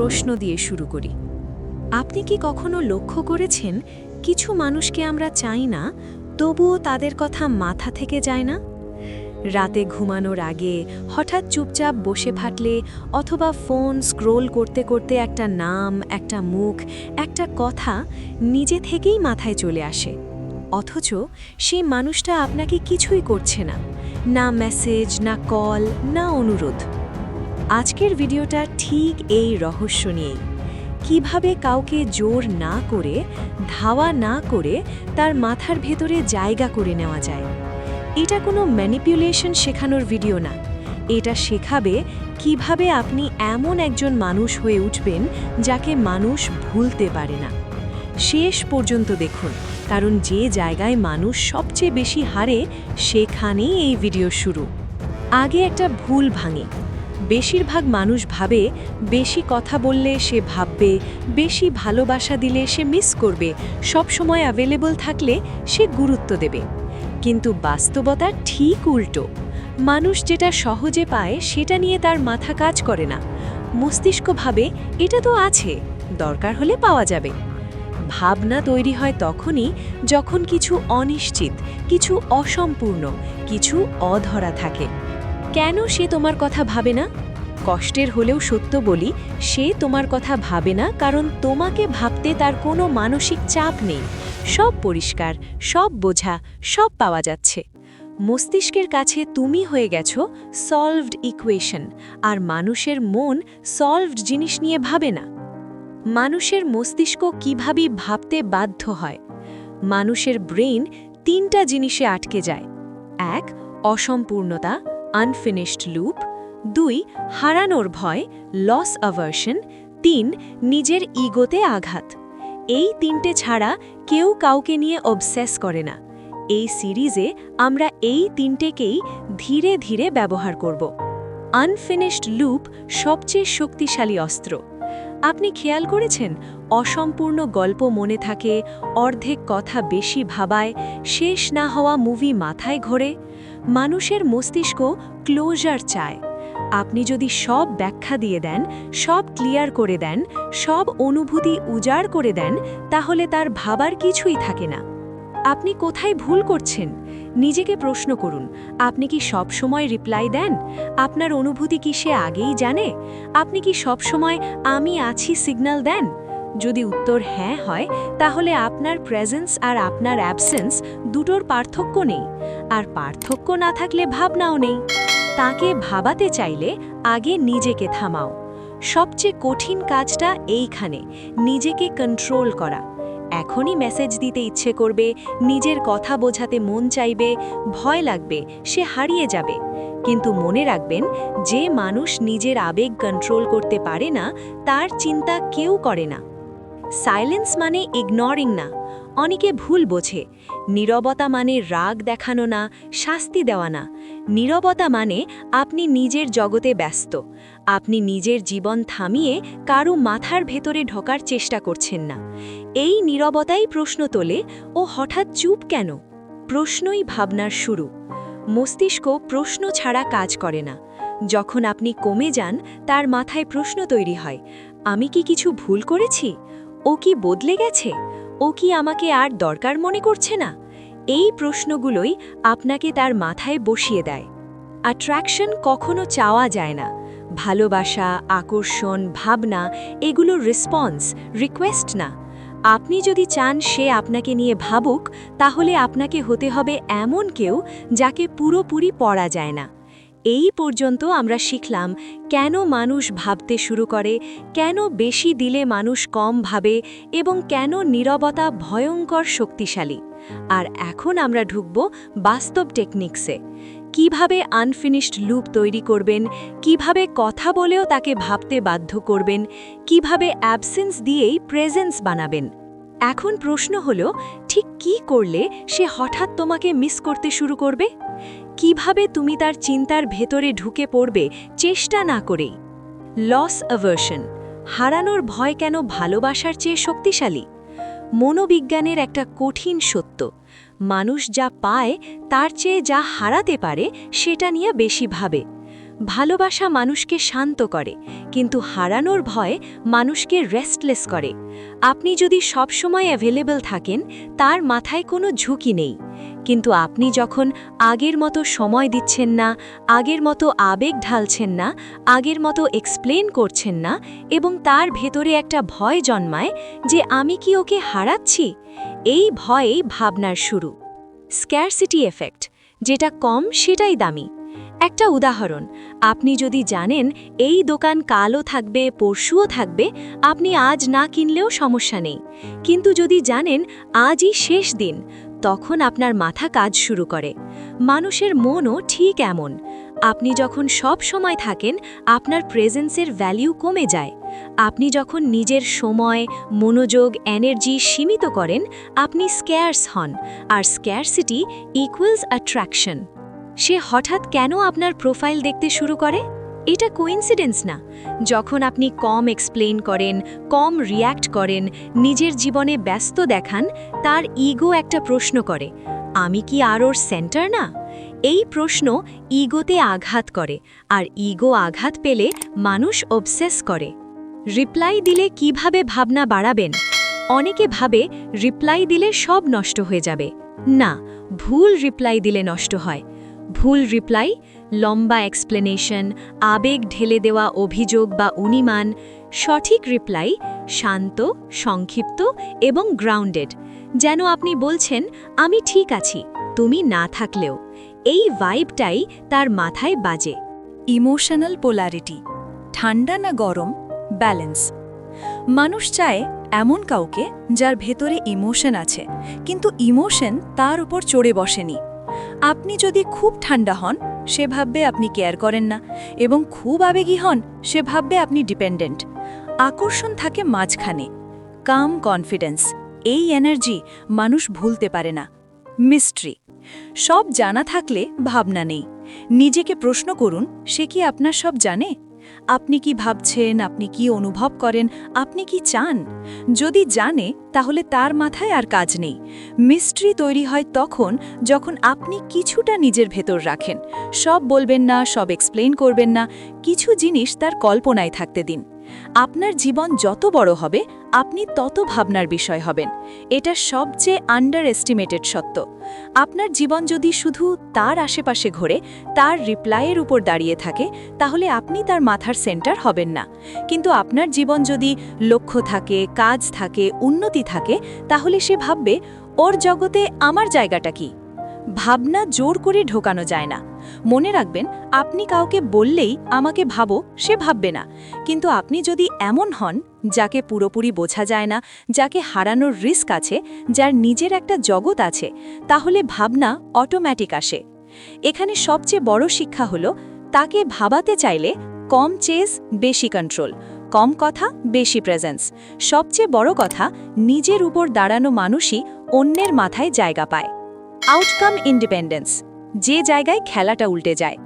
প্রশ্ন দিয়ে শুরু করি। আপনি কি কখনো লক্ষ্য করেছেন কিছু মানুষকে আমরা চাই না, তবুও তাদের কথা মাথা থেকে যায় না? রাতে ঘুমানোর আগে হঠাৎ চুপচাপ বসে থাকলে অথবা ফোন স্ক্রোল করতে করতে একটা নাম, একটা মুখ, একটা কথা নিজে থেকেই মাথায় চলে আসে। অথচ সেই মানুষটা আপনাকে কিছুই করছে না। না মেসেজ, না কল, না অনুরোধ। আজকের ভিডিওটা ঠিক এই রহস্য নিয়েই। কীভাবে কাউকে জোর না করে, ধাওয়া না করে তার মাথার ভেতরে জায়গা করে নেওয়া যায়। এটা কোনো ম্যানিপুলেশন শেখানোর ভিডিও না। এটা শেখাবে কীভাবে আপনি এমন একজন মানুষ হয়ে উঠবেন যাকে মানুষ ভুলতে পারে না। শেষ পর্যন্ত দেখুন, কারণ যে জায়গায় মানুষ সবচেয়ে বেশি হারে, সেখানেই এই ভিডিও শুরু। আগে একটা ভুল ভাঙে। বেশিরভাগ মানুষ ভাবে, বেশি কথা বললে সে ভাববে, বেশি ভালোবাসা দিলে সে মিস করবে, সব সময় অ্যাভেলেবল থাকলে সে গুরুত্ব দেবে। কিন্তু বাস্তবতা ঠিক উল্টো। মানুষ যেটা সহজে পায় সেটা নিয়ে তার মাথা কাজ করে না। মস্তিষ্ক ভাবে, এটা তো আছে, দরকার হলে পাওয়া যাবে। ভাবনা তৈরি হয় তখনই যখন কিছু অনিশ্চিত, কিছু অসম্পূর্ণ, কিছু অধরা থাকে। কেন সে তোমার কথা ভাবে না? কষ্টের হলেও সত্য বলি, সে তোমার কথা ভাবে না, কারণ তোমাকে ভাবতে তার কোনো মানসিক চাপ নেই। সব পরিষ্কার, সব বোঝা, সব পাওয়া যাচ্ছে। মস্তিষ্কের কাছে তুমি হয়ে গেছো সলভড ইকুয়েশন আর মানুষের মন সলভড জিনিস নিয়ে ভাবে না। মানুষের মস্তিষ্ক কীভাবে ভাবতে বাধ্য হয়? মানুষের ব্রেন তিনটা জিনিসে আটকে যায়। এক, অসম্পূর্ণতা আনফিনিশড লুপ দুই, হারানোর ভয় লস অ্যাভার্শন তিন, নিজের ইগোতে আঘাত। এই তিনটে ছাড়া কেউ কাউকে নিয়ে অবসেস করে না। এই সিরিজে আমরা এই তিনটেকেই ধীরে ধীরে ব্যবহার করব। আনফিনিশড লুপ সবচেয়ে শক্তিশালী অস্ত্র। আপনি খেয়াল করেছেন? অসম্পূর্ণ গল্প মনে থাকে, অর্ধেক কথা বেশি ভাবায়, শেষ না হওয়া মুভি মাথায় ঘোরে। মানুষের মস্তিষ্ক ক্লোজার চায়। আপনি যদি সব ব্যাখ্যা দিয়ে দেন, সব ক্লিয়ার করে দেন, সব অনুভূতি উজাড় করে দেন, তাহলে তার ভাবার কিছুই থাকে না। আপনি কোথায় ভুল করছেন? নিজেকে প্রশ্ন করুন, আপনি কি সব সময় রিপ্লাই দেন? আপনার অনুভূতি কি সে আগেই জানে? আপনি কি সব সময় আমি আছি সিগন্যাল দেন? যদি উত্তর হ্যাঁ হয়, তাহলে আপনার প্রেজেন্স আর আপনার অ্যাবসেন্স দুটোর পার্থক্য নেই। আর পার্থক্য না থাকলে ভাবনাও নেই। তাকে ভাবাতে চাইলে আগে নিজেকে থামাও। সবচেয়ে কঠিন কাজটা এইখানে, নিজেকে কন্ট্রোল করা। এখনই মেসেজ দিতে ইচ্ছে করবে, নিজের কথা বোঝাতে মন চাইবে, ভয় লাগবে, সে হারিয়ে যাবে। কিন্তু মনে রাখবেন, যে মানুষ নিজের আবেগ কন্ট্রোল করতে পারে না, তার চিন্তা কেউ করে না। সাইলেন্স মানে ইগনোরিং না, অনেকে ভুল বোঝে। নীরবতা মানে রাগ দেখানো না, শাস্তি দেওয়া না। নীরবতা মানে আপনি নিজের জগতে ব্যস্ত, আপনি নিজের জীবন থামিয়ে কারও মাথার ভেতরে ঢোকার চেষ্টা করছেন না। এই নীরবতাই প্রশ্ন তোলে, ও হঠাৎ চুপ কেন? প্রশ্নই ভাবনার শুরু। মস্তিষ্ক প্রশ্ন ছাড়া কাজ করে না। যখন আপনি কমে যান, তার মাথায় প্রশ্ন তৈরি হয়, আমি কি কিছু ভুল করেছি? ও কি বদলে গেছে? ও কি আমাকে আর দরকার মনে করছে না? এই প্রশ্নগুলোই আপনাকে তার মাথায় বসিয়ে দেয়। অ্যাট্রাকশন কখনো চাওয়া যায় না। ভালোবাসা, আকর্ষণ, ভাবনা, এগুলো রেসপন্স রিকোয়েস্ট না। আপনি যদি চান সে আপনাকে নিয়ে ভাবুক, তাহলে আপনাকে হতে হবে এমন কেউ যাকে পুরোপুরি পড়া যায় না। এই পর্যন্ত আমরা শিখলাম কেন মানুষ ভাবতে শুরু করে, কেন বেশি দিলে মানুষ কম ভাবে এবং কেন নীরবতা ভয়ঙ্কর শক্তিশালী। আর এখন আমরা ঢুকব বাস্তব টেকনিক্সে। কীভাবে আনফিনিশড লুপ তৈরি করবেন, কীভাবে কথা বলেও তাকে ভাবতে বাধ্য করবেন, কীভাবে অ্যাবসেন্স দিয়েই প্রেজেন্স বানাবেন? এখন প্রশ্ন হলো ঠিক কি করলে সে হঠাৎ তোমাকে মিস করতে শুরু করবে? কীভাবে তুমি তার চিন্তার ভেতরে ঢুকে পড়বে চেষ্টা না করেই? লস অ্যাভার্শন হারানোর ভয় কেন ভালোবাসার চেয়ে শক্তিশালী? মনোবিজ্ঞানের একটা কঠিন সত্য, মানুষ যা পায় তার চেয়ে যা হারাতে পারে সেটা নিয়ে বেশি ভাবে। ভালোবাসা মানুষকে শান্ত করে, কিন্তু হারানোর ভয় মানুষকে রেস্টলেস করে। আপনি যদি সবসময় অ্যাভেলেবল থাকেন, তার মাথায় কোনো ঝুঁকি নেই। কিন্তু আপনি যখন আগের মতো সময় দিচ্ছেন না, আগের মতো আবেগ ঢালছেন না, আগের মতো এক্সপ্লেন করছেন না, এবং তার ভেতরে একটা ভয় জন্মায় যে আমি কি ওকে হারাচ্ছি, এই ভয়েই ভাবনার শুরু। স্ক্যারসিটি এফেক্ট যেটা কম সেটাই দামি। একটা উদাহরণ। আপনি যদি জানেন এই দোকান কালও থাকবে, পরশুও থাকবে, আপনি আজ না কিনলেও সমস্যা নেই। কিন্তু যদি জানেন আজই শেষ দিন, তখন আপনার মাথা কাজ শুরু করে। মানুষের মনও ঠিক এমন। আপনি যখন সব সময় থাকেন, আপনার প্রেজেন্সের ভ্যালিউ কমে যায়। আপনি যখন নিজের সময়, মনোযোগ এনার্জি সীমিত করেন, আপনি স্ক্যার্স হন। আর স্ক্যারসিটি ইকুয়ালস অ্যাট্রাকশন সে হঠাৎ কেন আপনার প্রোফাইল দেখতে শুরু করে? এটা কোইন্সিডেন্স না। যখন আপনি কম এক্সপ্লেন করেন, কম রিয়্যাক্ট করেন, নিজের জীবনে ব্যস্ত দেখান, তার ইগো একটা প্রশ্ন করে, আমি কি আর ওর সেন্টার না? এই প্রশ্ন ইগোতে আঘাত করে, আর ইগো আঘাত পেলে মানুষ অবসেস করে। রিপ্লাই দিলে কীভাবে ভাবনা বাড়াবেন? অনেকে ভাবে, রিপ্লাই দিলে সব নষ্ট হয়ে যাবে। না, ভুল রিপ্লাই দিলে নষ্ট হয়। ভুল রিপ্লাই লম্বা এক্সপ্লেনেশন আবেগ ঢেলে দেওয়া অভিযোগ বা উনিমান সঠিক রিপ্লাই শান্ত, সংক্ষিপ্ত এবং গ্রাউন্ডেড যেন আপনি বলছেন, আমি ঠিক আছি, তুমি না থাকলেও। এই ভাইবটাই তার মাথায় বাজে। ইমোশনাল পোলারিটি ঠান্ডা না গরম ব্যালেন্স মানুষ চায় এমন কাউকে যার ভেতরে ইমোশন আছে, কিন্তু ইমোশন তার উপর চড়ে বসেনি। আপনি যদি খুব ঠান্ডা হন, সে ভাববে আপনি কেয়ার করেন না এবং খুব আবেগী হন, সে ভাববে আপনি ডিপেন্ডেন্ট। আকর্ষণ থাকে মাঝখানে। কাম কনফিডেন্স, এই এনার্জি মানুষ ভুলতে পারে না। মিস্ট্রি, সব জানা থাকলে ভাবনা নেই। নিজেকে প্রশ্ন করুন, সে কি আপনার সব জানে? আপনি কি ভাবছেন? আপনি কি অনুভব করেন? আপনি কি চান? যদি জানে, তাহলে তার মাথায় আর কাজ নেই। মিস্ট্রি তৈরি হয় তখন যখন আপনি কিছুটা নিজের ভেতর রাখেন। সব বলবেন না, সব এক্সপ্লেন করবেন না। কিছু জিনিস তার কল্পনায় থাকতে দিন। আপনার জীবন যত বড় হবে আপনি তত ভাবনার বিষয় হবেন। এটা সবচেয়ে আন্ডার এস্টিমেটেড সত্য। আপনার জীবন যদি শুধু তার আশেপাশে ঘোরে, তার রিপ্লাইয়ের উপর দাঁড়িয়ে থাকে, তাহলে আপনি তার মাথার সেন্টার হবেন না। কিন্তু আপনার জীবন যদি লক্ষ্য থাকে, কাজ থাকে, উন্নতি থাকে, তাহলে সে ভাববে, ওর জগতে আমার জায়গাটা কি? ভাবনা জোর করে ঢোকানো যায় না। মনে রাখবেন, আপনি কাউকে বললেই আমাকে ভাবো, সে ভাববে না। কিন্তু আপনি যদি এমন হন, যাকে পুরোপুরি বোঝা যায় না, যাকে হারানোর রিস্ক আছে, যার নিজের একটা জগৎ আছে, তাহলে ভাবনা অটোম্যাটিক আসে। এখানে সবচেয়ে বড় শিক্ষা হলো, তাকে ভাবাতে চাইলে কম চেজ বেশি কন্ট্রোল, কম কথা, বেশি প্রেজেন্স। সবচেয়ে বড় কথা, নিজের উপর দাঁড়ানো মানুষই অন্যের মাথায় জায়গা পায়। Outcome independence. যে জায়গায় খেলাটা উল্টে যায়।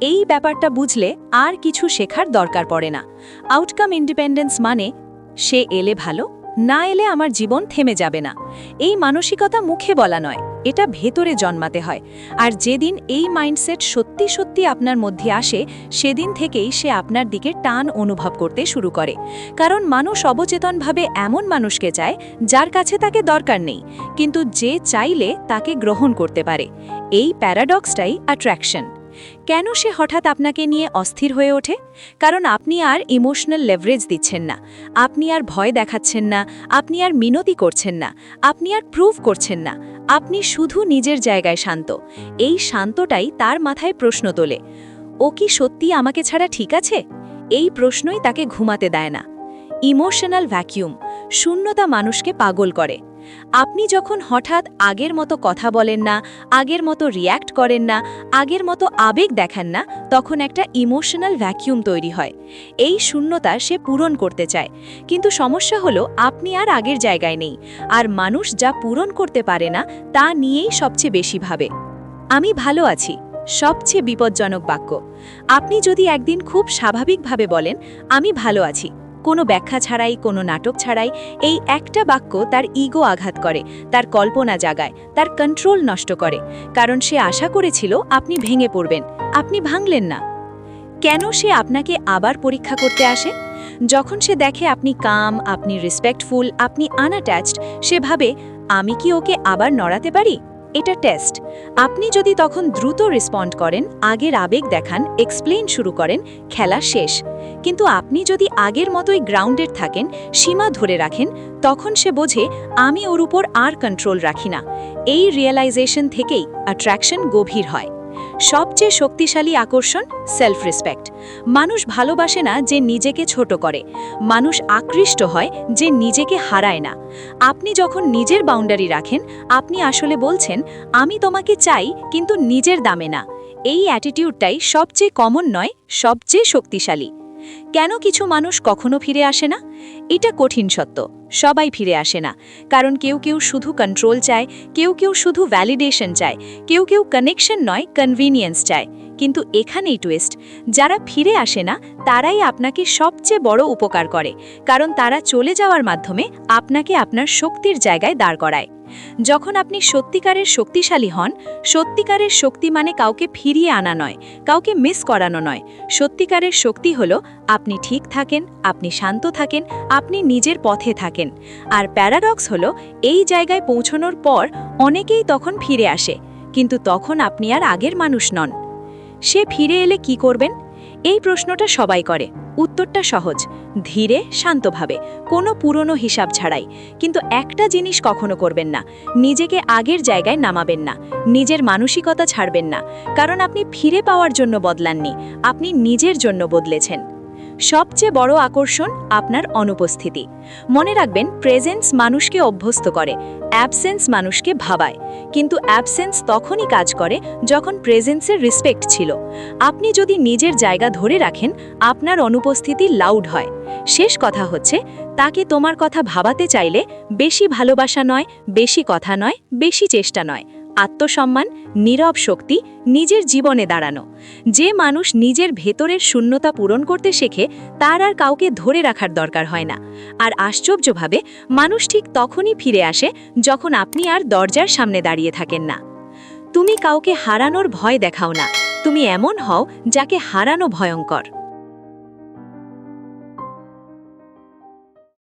এই ব্যাপারটা বুঝলে আর কিছু শেখার দরকার পড়ে না। আউটকাম ইন্ডিপেন্ডেন্স মানে সে এলে ভালো, না এলে আমার জীবন থেমে যাবে না। এই মানসিকতা মুখে বলা নয়। এটা ভেতরে জন্মাতে হয়। আর যেদিন এই মাইন্ডসেট সত্যি সত্যি আপনার মধ্যে আসে, সেদিন থেকেই সে আপনার দিকে টান অনুভব করতে শুরু করে। কারণ মানুষ অবচেতনভাবে এমন মানুষকে চায়, যার কাছে তাকে দরকার নেই, কিন্তু যে চাইলে তাকে গ্রহণ করতে পারে। এই প্যারাডক্সটাই অ্যাট্রাকশন কেন সে হঠাৎ আপনাকে নিয়ে অস্থির হয়ে ওঠে? কারণ আপনি আর ইমোশনাল লেভারেজ দিচ্ছেন না। আপনি আর ভয় দেখাচ্ছেন না। আপনি আর মিনতি করছেন না। আপনি আর প্রুভ করছেন না। আপনি শুধু নিজের জায়গায় শান্ত। এই শান্তটাই তার মাথায় প্রশ্ন তোলে। ও কি সত্যি আমাকে ছাড়া ঠিক আছে? এই প্রশ্নই তাকে ঘুমাতে দেয় না। ইমোশনাল ভ্যাকিউম শূন্যতা মানুষকে পাগল করে। আপনি যখন হঠাৎ আগের মতো কথা বলেন না, আগের মতো রিয়্যাক্ট করেন না, আগের মতো আবেগ দেখান না, তখন একটা ইমোশনাল ভ্যাকিউম তৈরি হয়। এই শূন্যতা সে পূরণ করতে চায়। কিন্তু সমস্যা হলো, আপনি আর আগের জায়গায় নেই। আর মানুষ যা পূরণ করতে পারে না, তা নিয়েই সবচেয়ে বেশি ভাবে। আমি ভালো আছি, সবচেয়ে বিপজ্জনক বাক্য। আপনি যদি একদিন খুব স্বাভাবিকভাবে বলেন, আমি ভালো আছি। কোনো ব্যাখ্যা ছাড়াই, কোনো নাটক ছাড়াই, এই একটা বাক্য তার ইগো আঘাত করে, তার কল্পনা জাগায়, তার কন্ট্রোল নষ্ট করে। কারণ সে আশা করেছিল, আপনি ভেঙে পড়বেন, আপনি ভাঙলেন না। কেন সে আপনাকে আবার পরীক্ষা করতে আসে? যখন সে দেখে আপনি কাম, আপনি রেসপেক্টফুল আপনি আনঅ্যাটাচড সে ভাবে, আমি কি ওকে আবার নড়াতে পারি? এটা টেস্ট। আপনি যদি তখন দ্রুত রেসপন্ড করেন, আগের আবেগ দেখান এক্সপ্লেন শুরু করেন, খেলা শেষ। কিন্তু আপনি যদি আগের মতোই গ্রাউন্ডেড থাকেন, সীমা ধরে রাখেন, তখন সে বোঝে, আমি ওর উপর আর কন্ট্রোল রাখি না। এই রিয়েলাইজেশন থেকেই অ্যাট্রাকশন গভীর হয়। সবচেয়ে শক্তিশালী আকর্ষণ সেলফ রেসপেক্ট মানুষ ভালোবাসে না যে নিজেকে ছোট করে। মানুষ আকৃষ্ট হয় যে নিজেকে হারায় না। আপনি যখন নিজের বাউন্ডারি রাখেন, আপনি আসলে বলছেন, আমি তোমাকে চাই, কিন্তু নিজের দামে না। এই অ্যাটিটিউডটাই সবচেয়ে কমন নয়, সবচেয়ে শক্তিশালী। কেন কিছু মানুষ কখনো ফিরে আসে না? এটা কঠিন সত্য, সবাই ফিরে আসে না। কারণ কেউ কেউ শুধু কন্ট্রোল চায়, কেউ কেউ শুধু ভ্যালিডেশন চায়, কেউ কেউ কানেকশন নয় কনভিনিয়েন্স চায়। কিন্তু এখানেই টুইস্ট যারা ফিরে আসে না, তারাই আপনাকে সবচেয়ে বড় উপকার করে, কারণ তারা চলে যাওয়ার মাধ্যমে আপনাকে আপনার শক্তির জায়গায় দাঁড় করায়। যখন আপনি সত্যিকারের শক্তিশালী হন, সত্যিকারের শক্তি মানে কাউকে ফিরিয়ে আনা নয়, কাউকে মিস করানো নয়। সত্যিকারের শক্তি হলো, আপনি ঠিক থাকেন, আপনি শান্ত থাকেন আপনি নিজের পথে থাকেন। আর প্যারাডক্স হলো এই জায়গায় পৌঁছানোর পর অনেকেই তখন ফিরে আসে, কিন্তু তখন আপনি আর আগের মানুষ নন। সে ফিরে এলে কি করবেন? এই প্রশ্নটা সবাই করে। উত্তরটা সহজ, ধীরে, শান্তভাবে, কোনো পুরনো হিসাব ছাড়াই। কিন্তু একটা জিনিস কখনো করবেন না, নিজেকে আগের জায়গায় নামাবেন না, নিজের মানসিকতা ছাড়বেন না। কারণ আপনি ফিরে পাওয়ার জন্য বদলাননি, আপনি নিজের জন্য বদলেছেন। সবচেয়ে বড় আকর্ষণ আপনার অনুপস্থিতি। মনে রাখবেন প্রেজেন্স মানুষকে অভ্যস্ত করে অ্যাবসেন্স মানুষকে ভাবায়। কিন্তু অ্যাবসেন্স তখনই কাজ করে যখন প্রেজেন্সের রেসপেক্ট ছিল। আপনি যদি নিজের জায়গা ধরে রাখেন, আপনার অনুপস্থিতি লাউড হয়। শেষ কথা হচ্ছে, তাকে তোমার কথা ভাবাতে চাইলে বেশি ভালোবাসা নয়, বেশি কথা নয়, বেশি চেষ্টা নয়। আত্মসম্মান, নীরব শক্তি, নিজের জীবনে দাঁড়ানো। যে মানুষ নিজের ভেতরের শূন্যতা পূরণ করতে শেখে, তার আর কাউকে ধরে রাখার দরকার হয় না। আর আশ্চর্যভাবে, মানুষ ঠিক তখনই ফিরে আসে যখন আপনি আর দরজার সামনে দাঁড়িয়ে থাকেন না। তুমি কাউকে হারানোর ভয় দেখাও না। তুমি এমন হও যাকে হারানো ভয়ঙ্কর।